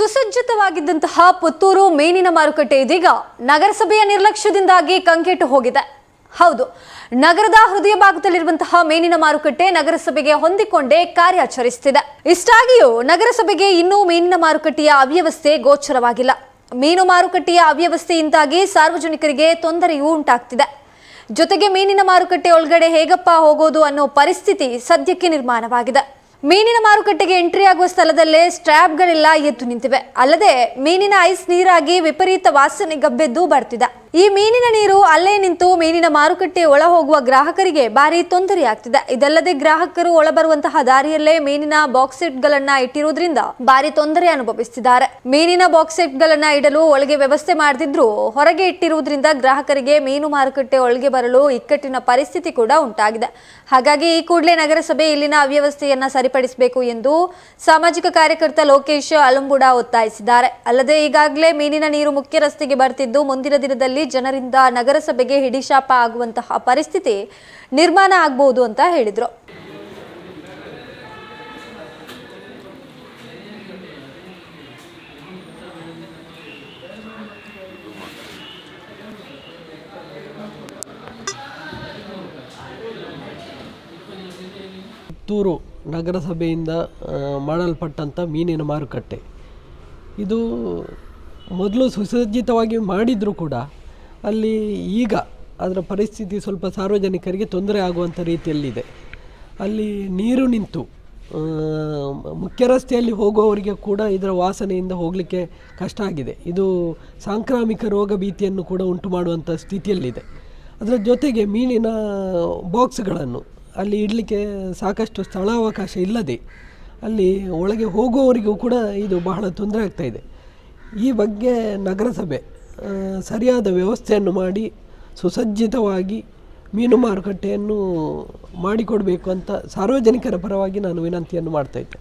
ಸುಸಜ್ಜಿತವಾಗಿದ್ದಂತಹ ಪುತ್ತೂರು ಮೀನಿನ ಮಾರುಕಟ್ಟೆ ಇದೀಗ ನಗರಸಭೆಯ ನಿರ್ಲಕ್ಷ್ಯದಿಂದಾಗಿ ಕಂಗೆಟ್ಟು ಹೋಗಿದೆ. ಹೌದು, ನಗರದ ಹೃದಯ ಭಾಗದಲ್ಲಿರುವಂತಹ ಮೀನಿನ ಮಾರುಕಟ್ಟೆ ನಗರಸಭೆಗೆ ಹೊಂದಿಕೊಂಡೇ ಕಾರ್ಯಾಚರಿಸುತ್ತಿದೆ. ಇಷ್ಟಾಗಿಯೂ ನಗರಸಭೆಗೆ ಇನ್ನೂ ಮೀನಿನ ಮಾರುಕಟ್ಟೆಯ ಅವ್ಯವಸ್ಥೆ ಗೋಚರವಾಗಿಲ್ಲ. ಮೀನು ಮಾರುಕಟ್ಟೆಯ ಅವ್ಯವಸ್ಥೆಯಿಂದಾಗಿ ಸಾರ್ವಜನಿಕರಿಗೆ ತೊಂದರೆಯೂ ಉಂಟಾಗ್ತಿದೆ. ಜೊತೆಗೆ ಮೀನಿನ ಮಾರುಕಟ್ಟೆ ಒಳಗಡೆ ಹೇಗಪ್ಪ ಹೋಗೋದು ಅನ್ನೋ ಪರಿಸ್ಥಿತಿ ಸದ್ಯಕ್ಕೆ ನಿರ್ಮಾಣವಾಗಿದೆ. ಮೀನಿನ ಮಾರುಕಟ್ಟೆಗೆ ಎಂಟ್ರಿ ಆಗುವ ಸ್ಥಳದಲ್ಲೇ ಸ್ಟ್ರ್ಯಾಪ್ಗಳೆಲ್ಲ ಎದ್ದು ನಿಂತಿವೆ. ಅಲ್ಲದೆ ಮೀನಿನ ಐಸ್ ನೀರಾಗಿ ವಿಪರೀತ ವಾಸನೆ ಗಬ್ಬೆದ್ದು ಬರ್ತಿದೆ. ಈ ಮೀನಿನ ನೀರು ಅಲ್ಲೇ ನಿಂತು ಮೀನಿನ ಮಾರುಕಟ್ಟೆ ಒಳ ಹೋಗುವ ಗ್ರಾಹಕರಿಗೆ ಭಾರಿ ತೊಂದರೆಯಾಗ್ತಿದೆ ಇದಲ್ಲದೆ ಗ್ರಾಹಕರು ಒಳ ಬರುವಂತಹ ದಾರಿಯಲ್ಲೇ ಮೀನಿನ ಬಾಕ್ಸೆಟ್ಗಳನ್ನ ಇಟ್ಟಿರುವುದರಿಂದ ಭಾರಿ ತೊಂದರೆ ಅನುಭವಿಸುತ್ತಿದ್ದಾರೆ ಮೀನಿನ ಬಾಕ್ಸೆಟ್ಗಳನ್ನ ಇಡಲು ಒಳಗೆ ವ್ಯವಸ್ಥೆ ಮಾಡದಿದ್ರು ಹೊರಗೆ ಇಟ್ಟಿರುವುದರಿಂದ ಗ್ರಾಹಕರಿಗೆ ಮೀನು ಮಾರುಕಟ್ಟೆ ಒಳಗೆ ಬರಲು ಇಕ್ಕಟ್ಟಿನ ಪರಿಸ್ಥಿತಿ ಕೂಡ ಉಂಟಾಗಿದೆ. ಹಾಗಾಗಿ ಈ ಕೂಡಲೇ ನಗರಸಭೆ ಇಲ್ಲಿನ ಅವ್ಯವಸ್ಥೆಯನ್ನ ಸರಿಪಡಿಸಬೇಕು ಎಂದು ಸಾಮಾಜಿಕ ಕಾರ್ಯಕರ್ತ ಲೋಕೇಶ್ ಅಲಂಬುಡ ಒತ್ತಾಯಿಸಿದ್ದಾರೆ. ಅಲ್ಲದೆ ಈಗಾಗಲೇ ಮೀನಿನ ನೀರು ಮುಖ್ಯ ರಸ್ತೆಗೆ ಬರ್ತಿದ್ದು, ಮುಂದಿನ ದಿನದಲ್ಲಿ ಜನರಿಂದ ನಗರಸಭೆಗೆ ಹಿಡಿಶಾಪ ಆಗುವಂತಹ ಪರಿಸ್ಥಿತಿ ನಿರ್ಮಾಣ ಆಗಬಹುದು ಅಂತ ಹೇಳಿದರು. ಪುತ್ತೂರು ನಗರಸಭೆಯಿಂದ ಮಾಡಲ್ಪಟ್ಟಂಥ ಮೀನಿನ ಮಾರುಕಟ್ಟೆ. ಇದು ಮೊದಲು ಸುಸಜ್ಜಿತವಾಗಿ ಮಾಡಿದರೂ ಕೂಡ ಅಲ್ಲಿ ಈಗ ಅದರ ಪರಿಸ್ಥಿತಿ ಸ್ವಲ್ಪ ಸಾರ್ವಜನಿಕರಿಗೆ ತೊಂದರೆ ಆಗುವಂಥ ರೀತಿಯಲ್ಲಿದೆ. ಅಲ್ಲಿ ನೀರು ನಿಂತು ಮುಖ್ಯ ರಸ್ತೆಯಲ್ಲಿ ಹೋಗುವವರಿಗೆ ಕೂಡ ಇದರ ವಾಸನೆಯಿಂದ ಹೋಗಲಿಕ್ಕೆ ಕಷ್ಟ ಆಗಿದೆ. ಇದು ಸಾಂಕ್ರಾಮಿಕ ರೋಗ ಭೀತಿಯನ್ನು ಕೂಡ ಉಂಟು ಮಾಡುವಂಥ ಸ್ಥಿತಿಯಲ್ಲಿದೆ. ಅದರ ಜೊತೆಗೆ ಮೀನಿನ ಬಾಕ್ಸ್ಗಳನ್ನು ಅಲ್ಲಿ ಇಡಲಿಕ್ಕೆ ಸಾಕಷ್ಟು ಸ್ಥಳಾವಕಾಶ ಇಲ್ಲದೆ ಅಲ್ಲಿ ಒಳಗೆ ಹೋಗುವವರಿಗೂ ಕೂಡ ಇದು ಬಹಳ ತೊಂದರೆ ಆಗ್ತಾ ಇದೆ. ಈ ಬಗ್ಗೆ ನಗರಸಭೆ ಸರಿಯಾದ ವ್ಯವಸ್ಥೆಯನ್ನು ಮಾಡಿ, ಸುಸಜ್ಜಿತವಾಗಿ ಮೀನು ಮಾರುಕಟ್ಟೆಯನ್ನು ಮಾಡಿಕೊಡಬೇಕು ಅಂತ ಸಾರ್ವಜನಿಕರ ಪರವಾಗಿ ನಾನು ವಿನಂತಿಯನ್ನು ಮಾಡ್ತಾ ಇದ್ದೆ